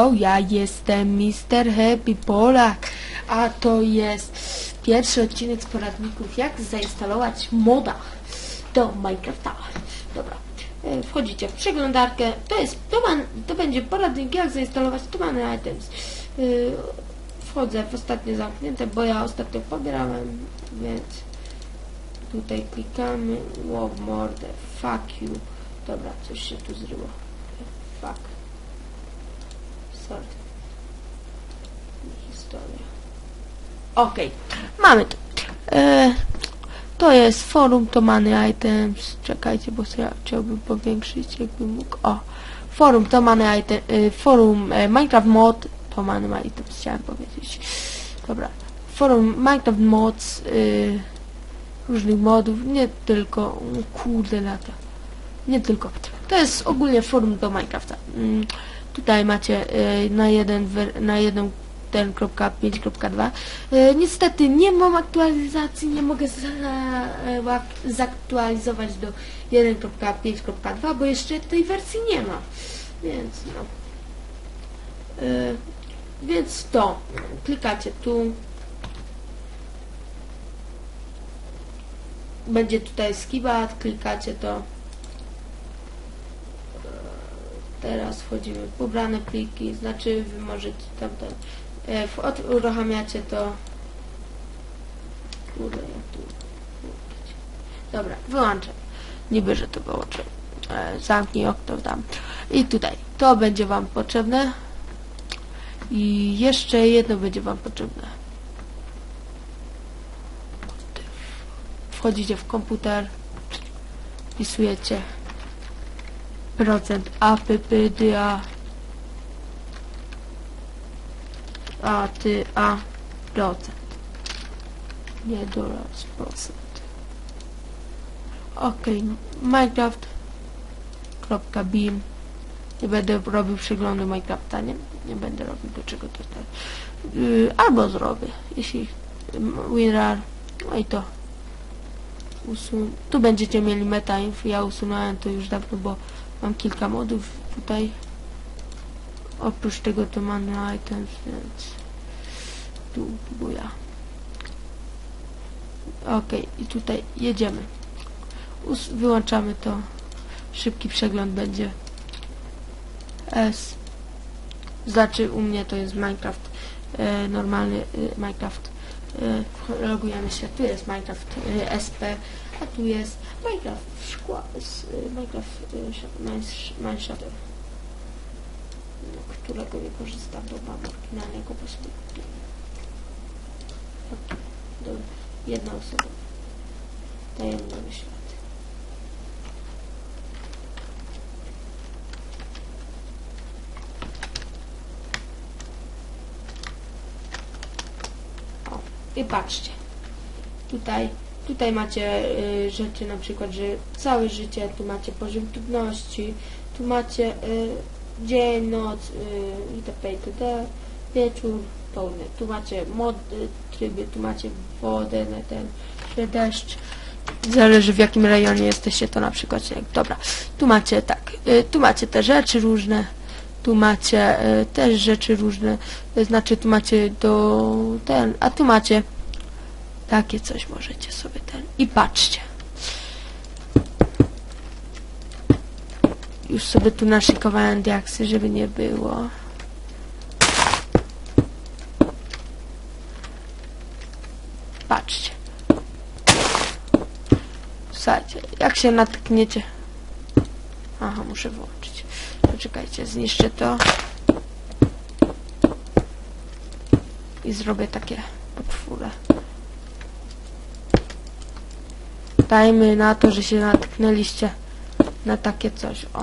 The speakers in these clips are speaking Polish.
Yo, ja jestem Mr. Happy Polak, a to jest pierwszy odcinek z poradników, jak zainstalować moda do Minecrafta. Dobra, e, wchodzicie w przeglądarkę, to jest, to, man, to będzie poradnik, jak zainstalować Tumany Items. E, Wchodzę w ostatnie zamknięte, bo ja ostatnio pobierałem, więc tutaj klikamy, wow, mordę, fuck you. Dobra, coś się tu zryło. Sorry. Historia. Okej, mamy to. E, to jest forum Tomany Items. Czekajcie, bo ja chciałbym powiększyć, jakbym mógł. O, forum Tomany Items, e, forum e, Minecraft Mod Tomany Items, chciałem powiedzieć. Dobra, forum Minecraft Mods, e, różnych modów, nie tylko, kurde lata. Nie tylko. To jest ogólnie forum do Minecrafta. Mm, Tutaj macie e, na jeden na jedną 1.5.2 E, Niestety nie mam aktualizacji, nie mogę e, zaktualizować do 1.5.2, bo jeszcze tej wersji nie ma. Więc no. E, Więc to. Klikacie tu. Będzie tutaj skibat, klikacie to. Teraz wchodzimy w pobrane pliki, znaczy wy możecie tamten, e, w- od- uruchamiacie to. Kurde, tu? Dobra, wyłączę. Niby, że to wyłączę. E, zamknij okno tam. I tutaj, to będzie wam potrzebne. I jeszcze jedno będzie wam potrzebne. Wchodzicie w komputer, wpisujecie procent. APPDA A. Ty A. Procent. Nie dolar procent. Ok minecraft.beam nie będę robił przeglądu Minecrafta nie, nie będę robił do czego to tak. Yy, albo zrobię jeśli mm, WinRAR no i to. Usun tu będziecie mieli meta info ja usunąłem to już dawno bo Mam kilka modów tutaj. Oprócz tego to mamy items, więc tu buja. Ok, i tutaj jedziemy. Us wyłączamy to. Szybki przegląd będzie. S. Znaczy u mnie to jest Minecraft. E, normalny e, Minecraft. E, logujemy się. Tu jest Minecraft e, SP, a tu jest Minecraft szkła, z, y, Minecraft y, sh- Mines- Mineshadow, no, którego nie korzystam, bo mam oryginalnego po prostu. Ok, Dobra, jedna osoba. Świat. O, i patrzcie. Tutaj Tutaj macie y, rzeczy na przykład, że całe życie, tu macie poziom trudności, tu macie y, dzień, noc, y, itp. itd. Wieczór, południe. Tu macie mody, tryby, tu macie wodę, na ten, że deszcz. Zależy w jakim rejonie jesteście, to na przykład śnieg. Dobra, tu macie tak, y, tu macie te rzeczy różne, tu macie y, też rzeczy różne, to znaczy tu macie do ten, a tu macie takie coś możecie sobie ten. I patrzcie. Już sobie tu naszykowałem diaksy, żeby nie było. Patrzcie. Słuchajcie, jak się natkniecie... Aha, muszę wyłączyć. Poczekajcie, zniszczę to. I zrobię takie potwórę. Dajmy na to, że się natknęliście na takie coś. O.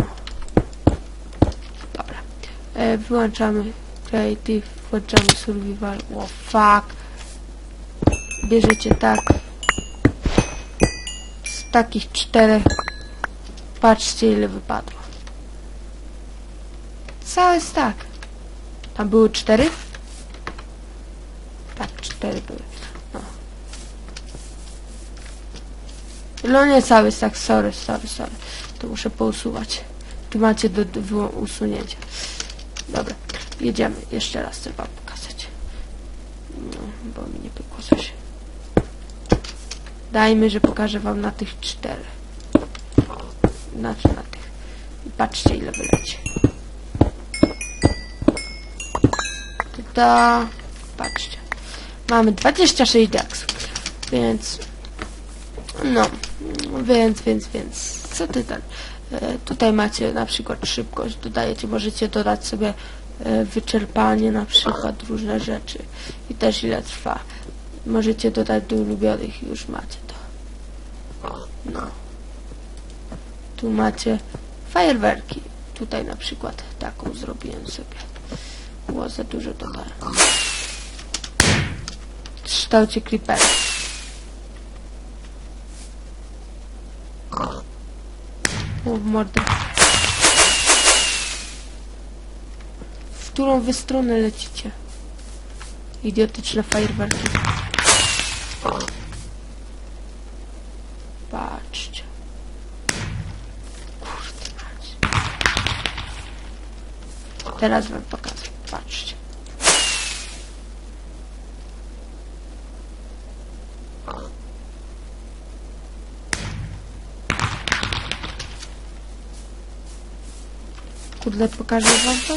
Dobra. E, wyłączamy Creative, włączamy Survival. O fuck. Bierzecie tak. Z takich czterech. Patrzcie ile wypadło. Cały stack. Tam były cztery? Tak, cztery były. No. Nie cały stack, sorry, sorry, sorry. To muszę pousuwać. Tu macie do, do usunięcia. Dobra. jedziemy. Jeszcze raz chcę wam pokazać. No, bo mi nie pykło coś. Dajmy, że pokażę wam na tych czterech. Znaczy na tych. I patrzcie ile wyleci. Ta, patrzcie. Mamy 26 dex. Więc no, więc, więc, więc co ty tam? E, tutaj macie na przykład szybkość, dodajecie, możecie dodać sobie e, wyczerpanie na przykład, różne rzeczy i też ile trwa. Możecie dodać do ulubionych już macie to. No. Tu macie fajerwerki. Tutaj na przykład taką zrobiłem sobie. Było za dużo dodałem. W kształcie creepera. W mordę. W którą wy stronę lecicie? Idiotyczne fajerwerki. Patrzcie. Kurde. Teraz wam pokażę. Patrzcie. Kurde, pokażę wam to?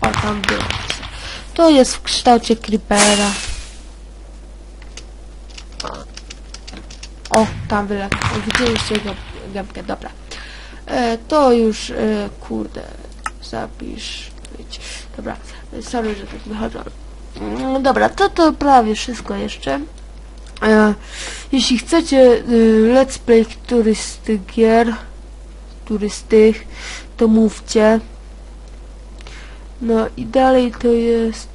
O, tam było. To jest w kształcie creepera. O, tam. O, Widzieliście jego gębkę, dobra. E, to już, e, kurde, zapisz, wiecie. Dobra, sorry, że tak wychodzą. Mm, Dobra, to to prawie wszystko jeszcze. Jeśli chcecie y, let's play któryś z tych gier, któryś z tych, to mówcie. No i dalej to jest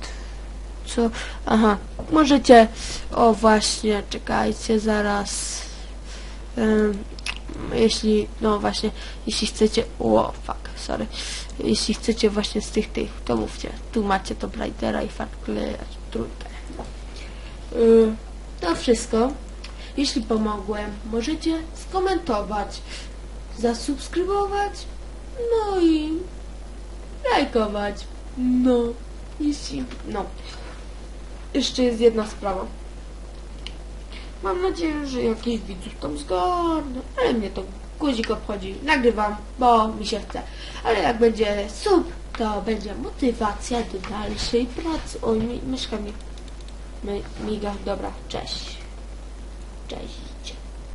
co? Aha, możecie o właśnie, czekajcie zaraz. Ym, jeśli, no właśnie, jeśli chcecie, o fuck, sorry. Jeśli chcecie właśnie z tych tych, to mówcie. Tu macie to Blightera i Farcle'a trójkę. Y, to wszystko. Jeśli pomogłem, możecie skomentować, zasubskrybować, no i lajkować. No, jeśli, no. Jeszcze jest jedna sprawa. Mam nadzieję, że jakiś widzów tam zgarnę, ale mnie to guzik obchodzi. Nagrywam, bo mi się chce. Ale jak będzie sub, to będzie motywacja do dalszej pracy. Oj, myszka mi, mi miga. Dobra, cześć. Cześć.